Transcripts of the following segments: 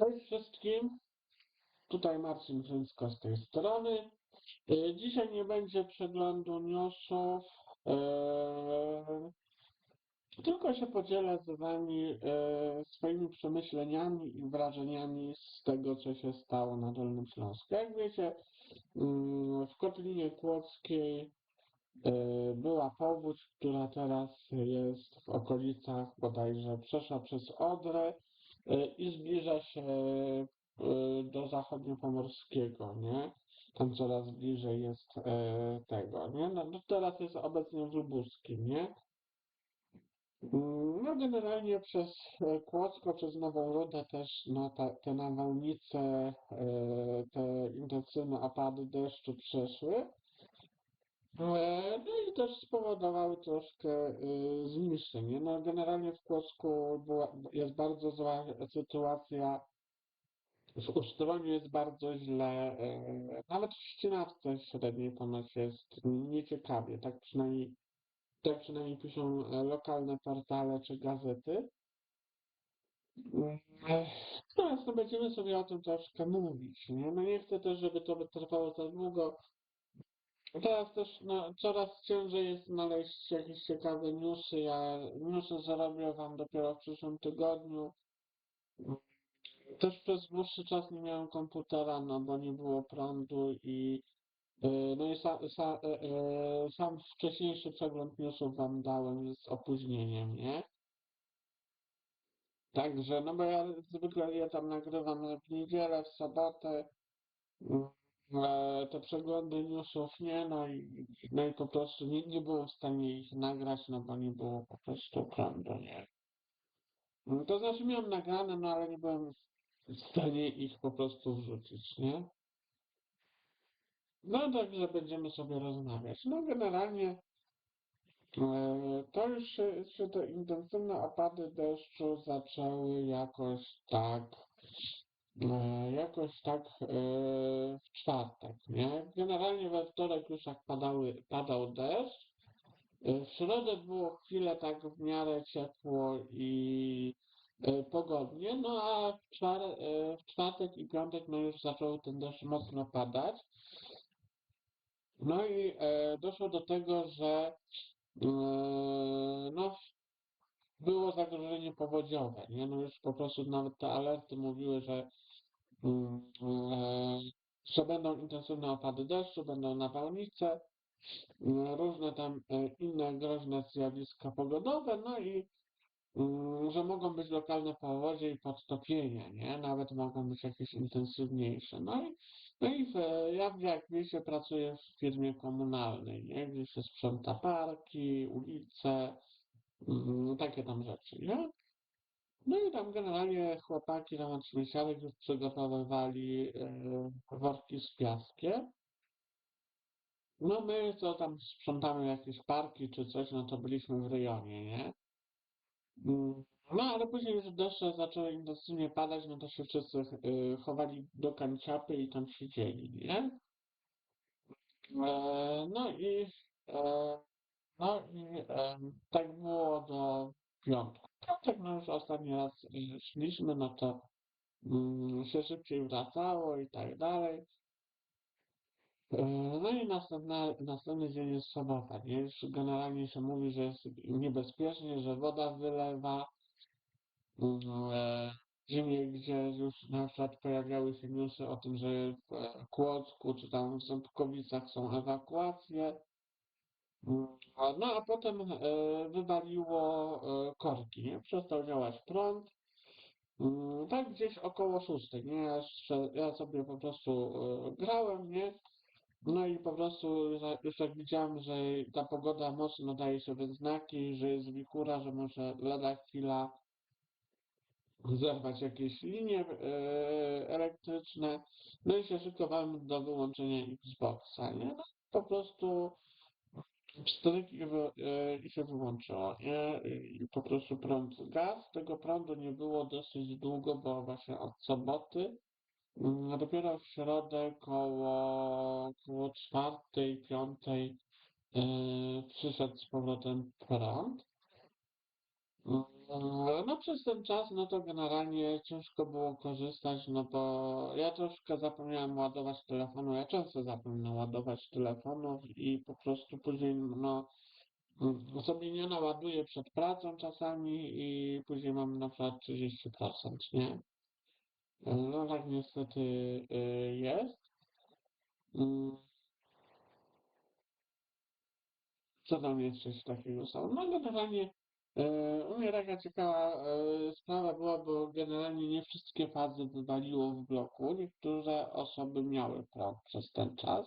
Cześć wszystkim. Tutaj Marcin Frynsko z tej strony. E, Dzisiaj nie będzie przeglądu newsów, e, tylko się podzielę z Wami e, swoimi przemyśleniami i wrażeniami z tego, co się stało na Dolnym Śląsku. Jak wiecie, mm, w Kotlinie Kłodzkiej była powódź, która teraz jest w okolicach bodajże przeszła przez Odrę i zbliża się e, do zachodniopomorskiego, nie? Tam coraz bliżej jest e, tego, nie? No, no teraz jest obecnie w Lubuskim, nie? Mm, No generalnie przez e, Kłodzko, przez Nową Rudę też no, te nawałnice, e, te intensywne opady deszczu przeszły. E, No i też spowodowały troszkę y, zniszczeń. No generalnie w Kłodzku była, jest bardzo zła sytuacja. W Ustroniu jest bardzo źle. e, Nawet w Ścinawce średniej ponoć jest nieciekawie. Tak przynajmniej, tak przynajmniej piszą e, lokalne portale czy gazety. No będziemy sobie o tym troszkę mówić. Nie? No nie chcę też, żeby to trwało za długo. Teraz też no, coraz ciężej jest znaleźć jakieś ciekawe newsy. Ja newsy zarobię wam dopiero w przyszłym tygodniu. Też przez dłuższy czas nie miałem komputera, no bo nie było prądu i e, no i sa, sa, e, e, sam wcześniejszy przegląd newsów wam dałem z opóźnieniem, nie? Także, no bo ja zwykle je tam nagrywam w niedzielę, w sobotę. E, te przeglądy newsów nie, no i, no i po prostu nie, nie byłem w stanie ich nagrać, no bo nie było po prostu prądu, nie. No To znaczy miałem nagrane, no ale nie byłem w stanie ich po prostu wrzucić, nie? No także będziemy sobie rozmawiać. No generalnie e, to już się, te intensywne opady deszczu zaczęły jakoś tak jakoś tak e, w czwartek, nie? Generalnie we wtorek już jak padały, padał deszcz. E, W środę było chwilę tak w miarę ciepło i e, pogodnie, no a w, czwar e, w czwartek i piątek no już zaczął ten deszcz mocno padać. No i e, doszło do tego, że e, no, było zagrożenie powodziowe, nie? No już po prostu nawet te alerty mówiły, że e, że będą intensywne opady deszczu, będą nawałnice, mm, różne tam e, inne groźne zjawiska pogodowe, no i mm, że mogą być lokalne powodzie i podtopienia, nie? Nawet mogą być jakieś intensywniejsze. No i, no i w, ja, jak wiecie, pracuję w firmie komunalnej, nie? Gdzie się sprząta parki, ulice, takie tam rzeczy, nie? No i tam generalnie chłopaki od śmieciarek już przygotowywali e, worki z piaskiem. No my co tam sprzątamy jakieś parki czy coś, no to byliśmy w rejonie, nie? Mm, No ale później już deszcze zaczęły intensywnie padać, no to się wszyscy e, chowali do kanciapy i tam siedzieli, nie? E, No i no i tak było do piątku. No już ostatni raz y, szliśmy, no to mm, się szybciej wracało i tak dalej. E, No i następna, następny dzień jest sobota, nie? Już generalnie się mówi, że jest niebezpiecznie, że woda wylewa. Mm, e, Ziemie, gdzie już na przykład pojawiały się newsy o tym, że w e, Kłodzku czy tam w Ząbkowicach są ewakuacje. Mm, No a potem wywaliło korki, nie? Przestał działać prąd. Mm, Tak gdzieś około szóstej, nie? Ja, ja sobie po prostu e, grałem, nie? No i po prostu już jak widziałem, że ta pogoda mocno daje się we znaki, że jest wichura, że może lada chwila zerwać jakieś linie e, elektryczne, no i się szykowałem do wyłączenia Xboxa, nie? No, po prostu Pstryk i, wy, e, i się wyłączyło, nie? I po prostu prąd zgasł. Tego prądu nie było dosyć długo, bo właśnie od soboty. Mm, Dopiero w środę koło, koło czwartej, piątej e, przyszedł z powrotem prąd. Mm, no przez ten czas, no to generalnie ciężko było korzystać, no bo ja troszkę zapomniałem ładować telefonu, ja często zapominam ładować telefonów i po prostu później, no, sobie nie naładuję przed pracą czasami i później mam na przykład 30%, nie? E, No tak niestety y, jest. Mm, Co tam jeszcze takiego stało? No generalnie e, u mnie taka ciekawa sprawa była, bo generalnie nie wszystkie fazy wywaliło w bloku. Niektóre osoby miały prąd przez ten czas.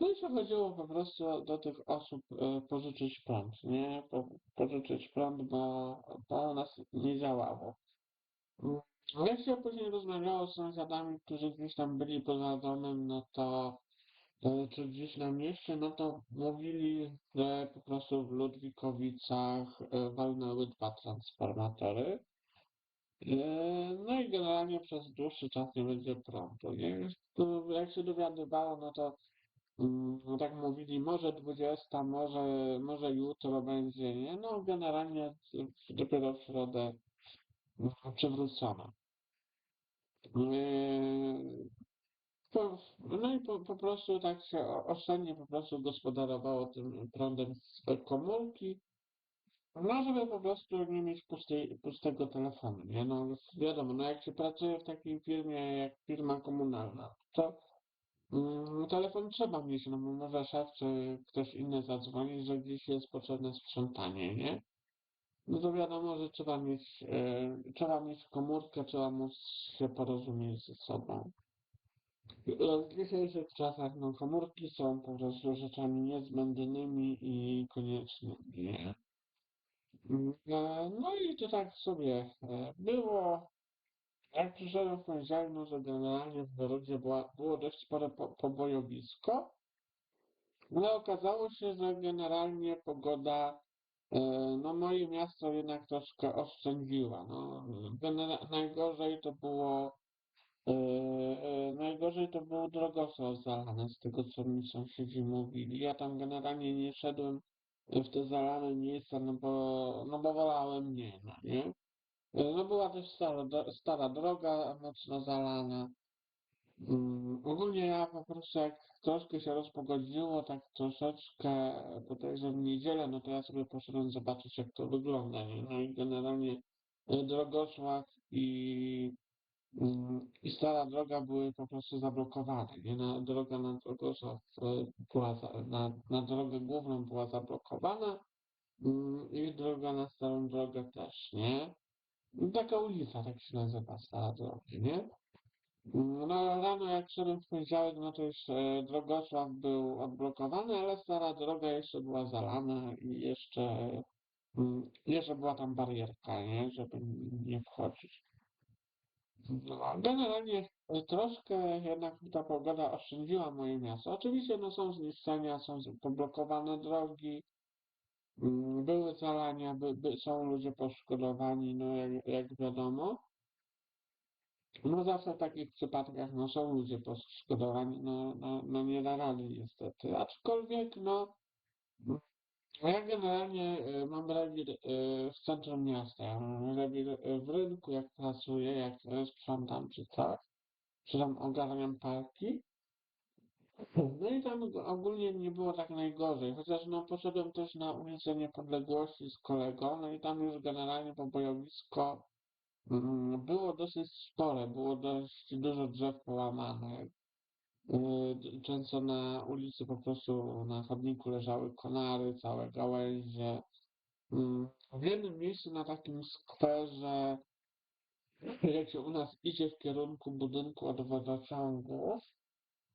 No i się chodziło po prostu do tych osób e, pożyczyć prąd, nie? Po, pożyczyć prąd, bo, u nas nie działało. Mm, Jak się później rozmawiało z sąsiadami, którzy gdzieś tam byli poza domem, no to czy gdzieś na mieście, no to mówili, że po prostu w Ludwikowicach e, walnęły dwa transformatory. E, No i generalnie przez dłuższy czas nie będzie prądu. Nie? Jak się dowiadywało, no to no tak mówili, może 20, może, może jutro będzie, nie? No generalnie dopiero w środę mm, przywrócono. Po, no i po, po prostu tak się oszczędnie po prostu gospodarowało tym prądem z komórki, no żeby po prostu nie mieć pustej, pustego telefonu, nie? No wiadomo, no jak się pracuje w takiej firmie jak firma komunalna, to mm, telefon trzeba mieć, no bo może szef czy ktoś inny zadzwonić, że gdzieś jest potrzebne sprzątanie, nie? No to wiadomo, że trzeba mieć, e, trzeba mieć komórkę, trzeba móc się porozumieć ze sobą. No, W dzisiejszych czasach no, komórki są po prostu rzeczami niezbędnymi i koniecznymi. nie? E, No i to tak sobie e, było. Jak przyszedłem w poniedziałek, no to generalnie w była, było dość spore po, pobojowisko. No okazało się, że generalnie pogoda, e, no moje miasto jednak troszkę oszczędziła. No, najgorzej to było Najgorzej to był drogosław zalany, z tego co mi sąsiedzi mówili. Ja tam generalnie nie szedłem w te zalane miejsca, no bo, no bo wolałem nie, no nie? E, No była też stara, stara droga, mocno zalana. Mm, Ogólnie ja po prostu jak troszkę się rozpogodziło, tak troszeczkę bodajże w niedzielę, no to ja sobie poszedłem zobaczyć jak to wygląda, nie? No i generalnie e, Drogosław i I stara droga były po prostu zablokowane. Nie? Na, droga na e, była za, na, na drogę główną była zablokowana mm, i droga na starą drogę też, nie? I Taka ulica, tak się nazywa, stara droga, nie? Mm, No rano jak szedłem w poniedziałek, no to już e, Drogosław był odblokowany, ale stara droga jeszcze była zalana i jeszcze, mm, jeszcze była tam barierka, nie? Żeby nie wchodzić. No, generalnie e, troszkę jednak ta pogoda oszczędziła moje miasto. Oczywiście no, są zniszczenia, są poblokowane drogi, mm, były zalania, by, by, są ludzie poszkodowani, no jak, jak wiadomo. No zawsze w takich przypadkach no, są ludzie poszkodowani, no, no, no nie da rady niestety. Aczkolwiek no ja generalnie e, mam rewir e, w centrum miasta, ja mam rewir e, w rynku jak pracuję, jak sprzątam czy coś. czy tam ogarniam parki. No i tam ogólnie nie było tak najgorzej, chociaż no poszedłem też na ulicę Niepodległości z kolegą, no i tam już generalnie pobojowisko mm, było dosyć spore, było dość dużo drzew połamanych. D- Często na ulicy po prostu na chodniku leżały konary, całe gałęzie. Mm, W jednym miejscu na takim skwerze, jak się u nas idzie w kierunku budynku od wodociągów,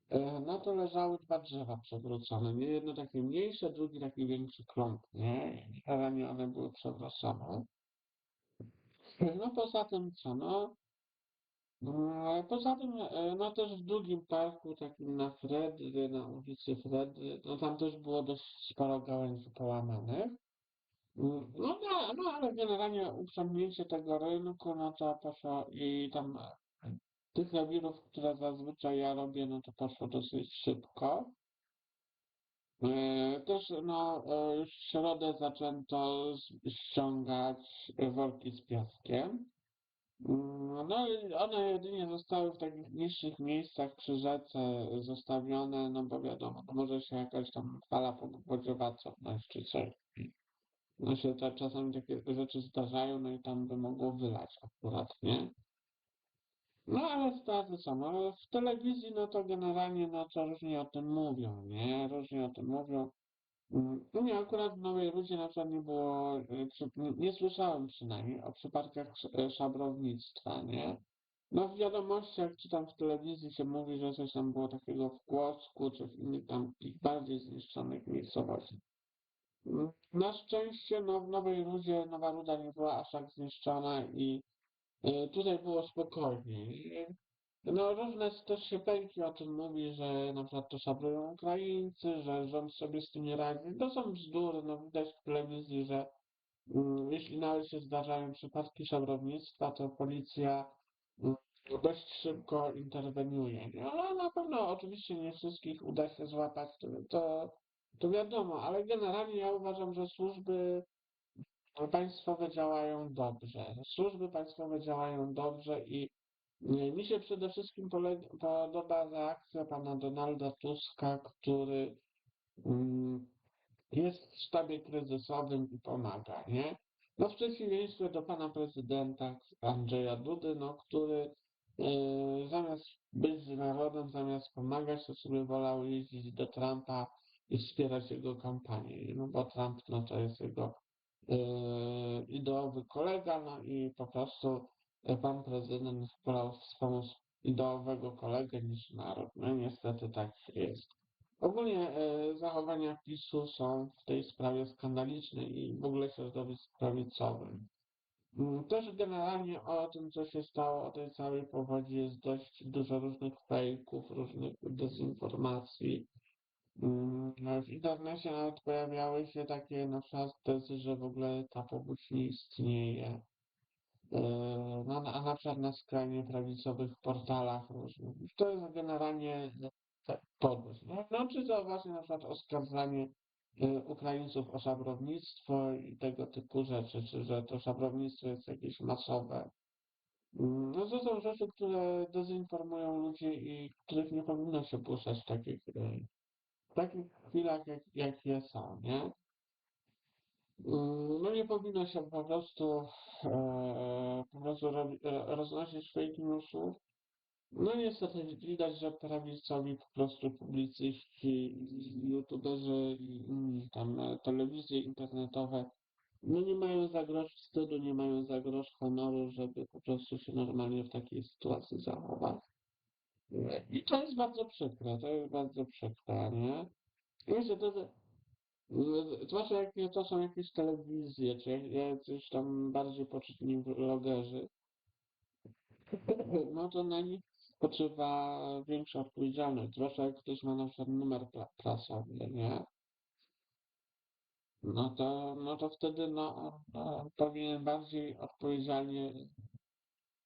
E, No to leżały dwa drzewa przewrócone. Jedno takie mniejsze, drugi taki większy kląb, nie? Generalnie one były przewrócone. E, No poza tym co, no e, poza tym, e, no też w drugim parku, takim na Fredry, na ulicy Fredry, no tam też było dość sporo gałęzi połamanych. Mm, No, no, no ale generalnie uprzątnięcie tego rynku, no to poszło i tam e, tych rewirów, które zazwyczaj ja robię, no to poszło dosyć szybko. E, Też no, już w środę zaczęto ściągać worki z piaskiem. Mm, No one jedynie zostały w takich niższych miejscach przy rzece zostawione, no bo wiadomo, no może się jakaś tam fala powodziowa cofnąć czy coś. No się to czasami takie rzeczy zdarzają, no i tam by mogło wylać akurat, nie? No ale straty są, ale w telewizji no to generalnie no to różnie o tym mówią, nie? Różnie o tym mówią. U mnie akurat w Nowej Rudzie na przykład nie było, y, nie, słyszałem przynajmniej o przypadkach e, szabrownictwa, nie? No w wiadomościach czy tam w telewizji się mówi, że coś tam było takiego w Kłodzku czy w innych tam bardziej zniszczonych miejscowościach. Na szczęście no w Nowej Rudzie Nowa Ruda nie była aż tak zniszczona i y, tutaj było spokojniej. No różne też się pęki o tym mówi, że na przykład to szabrują Ukraińcy, że rząd sobie z tym nie radzi. To są bzdury, no widać w telewizji, że mm, jeśli nawet się zdarzają przypadki szabrownictwa, to policja mm, dość szybko interweniuje. Nie? Ale na pewno oczywiście nie wszystkich uda się złapać, to, to, to wiadomo, ale generalnie ja uważam, że służby państwowe działają dobrze. Służby państwowe działają dobrze i Mi się przede wszystkim podoba reakcja pana Donalda Tuska, który mm, jest w sztabie kryzysowym i pomaga, nie? No w przeciwieństwie do pana prezydenta Andrzeja Dudy, no, który e, zamiast być z narodem, zamiast pomagać, to sobie wolał jeździć do Trumpa i wspierać jego kampanię, no bo Trump, no to jest jego e, ideowy kolega, no i po prostu pan prezydent wolał wspomóc ideowego kolegę niż naród. No niestety tak jest. Ogólnie e, zachowania PiSu są w tej sprawie skandaliczne i w ogóle środowisk prawicowym. Mm, Też generalnie o tym, co się stało, o tej całej powodzi jest dość dużo różnych fejków, różnych dezinformacji. Mm, no, W internecie nawet pojawiały się takie na przykład tezy, że w ogóle ta powódź nie istnieje. E, No, a na przykład na skrajnie prawicowych portalach różnych. To jest generalnie tak. No, no czy to właśnie na przykład oskarżanie e, Ukraińców o szabrownictwo i tego typu rzeczy, czy że to szabrownictwo jest jakieś masowe. Mm, No to są rzeczy, które dezinformują ludzi i których nie powinno się puszczać w takich, e, w takich chwilach, jak, jakie są, nie? Mm, No nie powinno się po prostu, e, po prostu e, roznosić fake newsów. No niestety widać, że prawicowi po prostu publicyści, youtuberzy i inni tam e, telewizje internetowe no nie mają za grosz wstydu, nie mają za grosz honoru, żeby po prostu się normalnie w takiej sytuacji zachować. E, I to jest bardzo przykre, to jest bardzo przykre, nie? Wiecie, to, zwłaszcza jak to są jakieś telewizje, czy jacyś tam bardziej poczytni vlogerzy, no to na nich spoczywa większa odpowiedzialność, zwłaszcza jak ktoś ma na przykład numer prasowy, nie? No to, no to wtedy no, no, powinien bardziej odpowiedzialnie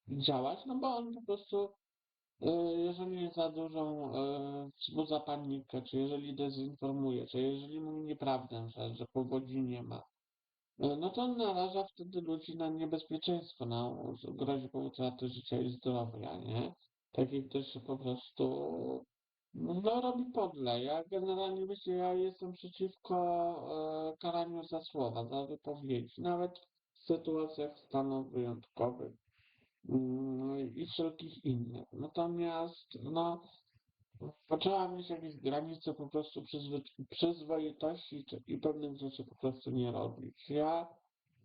działać, no bo on po prostu, jeżeli za dużą y, wzbudza panikę, czy jeżeli dezinformuje, czy jeżeli mówi nieprawdę, że, że powodzi nie ma, y, no to naraża wtedy ludzi na niebezpieczeństwo, na groźbę utraty życia i zdrowia, nie? Taki ktoś po prostu no, robi podle. Ja generalnie wiecie, ja jestem przeciwko e, karaniu za słowa, za wypowiedzi, nawet w sytuacjach stanów wyjątkowych i wszelkich innych. Natomiast no, trzeba mieć jakieś granice po prostu przyzwy- przyzwoitości i pewnych rzeczy po prostu nie robić. Ja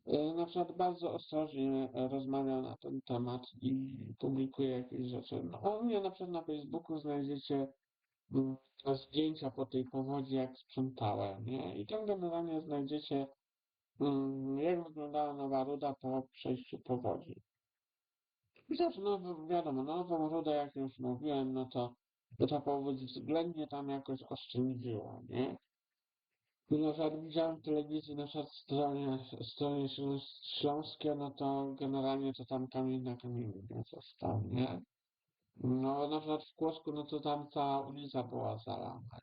e, na przykład bardzo ostrożnie rozmawiam na ten temat i publikuję jakieś rzeczy. No, u mnie na przykład na Facebooku znajdziecie mm, zdjęcia po tej powodzi, jak sprzątałem, nie? I tam generalnie znajdziecie, mm, jak wyglądała Nowa Ruda po przejściu powodzi. Chociaż, no wi- wiadomo, Nową Rudę, jak już mówiłem, no to, to ta powódź względnie tam jakoś oszczędziła, nie? I na przykład widziałem telewizji na stronie, stronie śląs- śląskie, no to generalnie to tam kamień na kamieniu nie został, nie? No na przykład w Kłosku, no to tam cała ulica była zalana.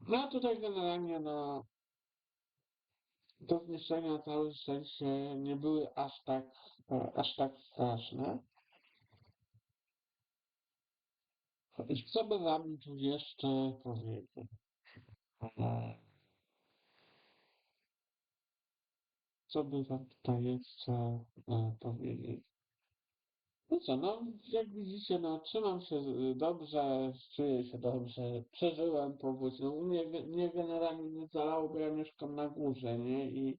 No a tutaj generalnie no te zniszczenia całe szczęście nie były aż tak, aż tak straszne. I Co by wam tu jeszcze powiedzieć? E, Co by wam tutaj jeszcze e, powiedzieć? No co, no jak widzicie, no trzymam się dobrze, czuję się dobrze, przeżyłem powódź. No mnie, mnie generalnie nie zalało, bo ja mieszkam na górze, nie? I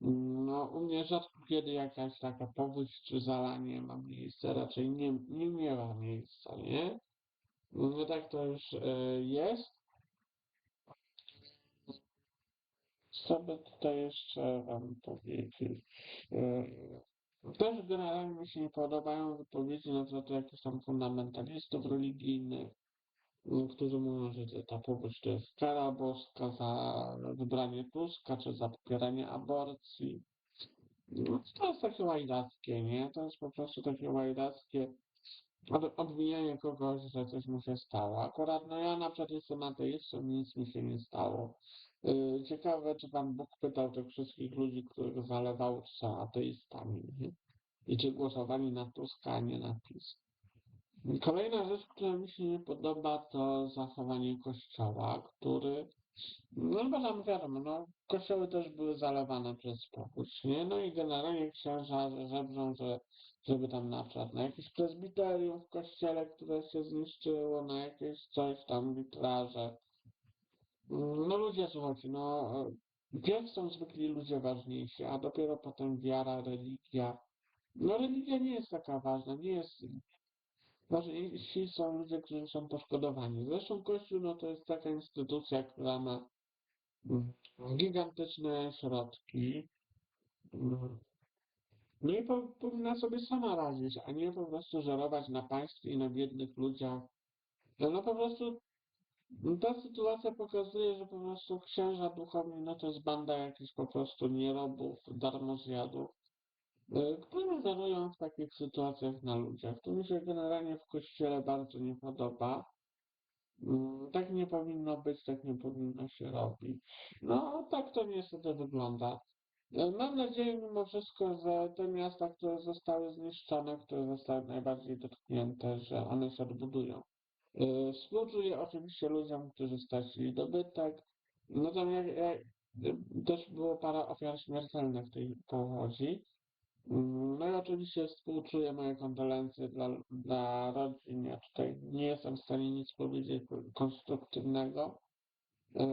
no u mnie rzadko kiedy jakaś taka powódź czy zalanie ma miejsce, raczej nie, nie miała miejsca, nie? No tak to już e, jest. Co by tutaj jeszcze wam powiedzieć? E, Też generalnie mi się nie podobają wypowiedzi na temat jakichś tam fundamentalistów religijnych, którzy mówią, że ta powódź to jest kara boska za wybranie Tuska, czy za popieranie aborcji. No, to jest takie łajdackie, nie? To jest po prostu takie łajdackie od, obwinianie kogoś, że coś mu się stało. Akurat, no ja na przykład jestem ateistą, nic mi się nie stało. Yy, Ciekawe, czy Pan Bóg pytał tych wszystkich ludzi, których zalewał, czy są ateistami, nie? I czy głosowali na Tuska, a nie na PiS. Kolejna rzecz, która mi się nie podoba, to zachowanie Kościoła, który, no bo tam wiadomo, no, kościoły też były zalewane przez powódź, nie? No i generalnie księża żebrzą, że żeby tam na przykład na jakieś prezbiterium w kościele, które się zniszczyło, na jakieś coś tam, witraże. No ludzie, słuchajcie, no pierw są zwykli ludzie ważniejsi, a dopiero potem wiara, religia. No religia nie jest taka ważna, nie jest Ważniejsi są ludzie, którzy są poszkodowani. Zresztą Kościół no, to jest taka instytucja, która ma mm, gigantyczne środki. mm, No i po, powinna sobie sama radzić, a nie po prostu żerować na państwie i na biednych ludziach. No, no po prostu no, ta sytuacja pokazuje, że po prostu księża duchowni no to jest banda jakichś po prostu nierobów, darmozjadów, y, którzy żerują w takich sytuacjach na ludziach. To mi się generalnie w kościele bardzo nie podoba. Mm, Tak nie powinno być, tak nie powinno się robić. No, tak to niestety wygląda. E, Mam nadzieję mimo wszystko, że te miasta, które zostały zniszczone, które zostały najbardziej dotknięte, że one się odbudują. E, Współczuję oczywiście ludziom, którzy stracili dobytek. No tam jak, też było parę ofiar śmiertelnych tej powodzi. Mm, No i oczywiście współczuję moje kondolencje dla, dla rodzin. Ja tutaj nie jestem w stanie nic powiedzieć konstruktywnego, yy,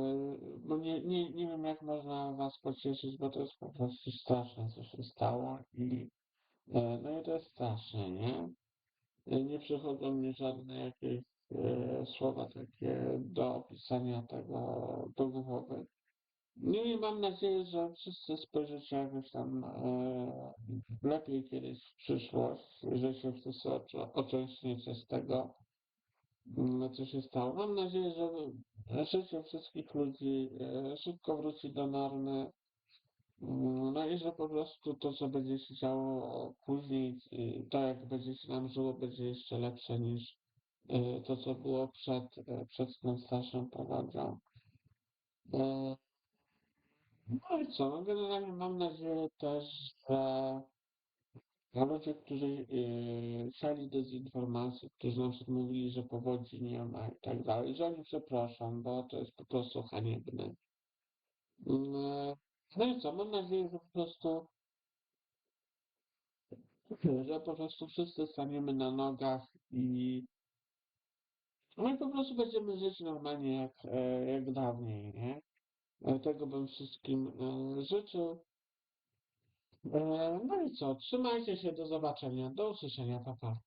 bo nie, nie, nie wiem jak można was pocieszyć, bo to jest po prostu straszne, co się stało i yy, no i to jest straszne, nie? Yy, Nie przychodzą mi żadne jakieś słowa takie do opisania tego do głowy. No i mam nadzieję, że wszyscy spojrzycie jakoś tam e, lepiej kiedyś w przyszłość, że się wszyscy oczęśniecie z tego, mm, co się stało. Mam nadzieję, że życie wszystkich ludzi e, szybko wróci do normy. Mm, No i że po prostu to, co będzie się działo później, to jak będzie się nam żyło, będzie jeszcze lepsze niż e, to, co było przed, e, przed tą straszną powodzią. No i co, no generalnie mam nadzieję też, że ludzie, którzy yy, siali dezinformację, którzy na przykład mówili, że powodzi nie ma i tak dalej, że oni przeproszą, bo to jest po prostu haniebne. Yy, No i co, mam nadzieję, że po prostu, że po prostu wszyscy staniemy na nogach i no i po prostu będziemy żyć normalnie jak, e, jak dawniej, nie? E, Tego bym wszystkim e, życzył. E, No i co? Trzymajcie się, do zobaczenia, do usłyszenia, pa pa.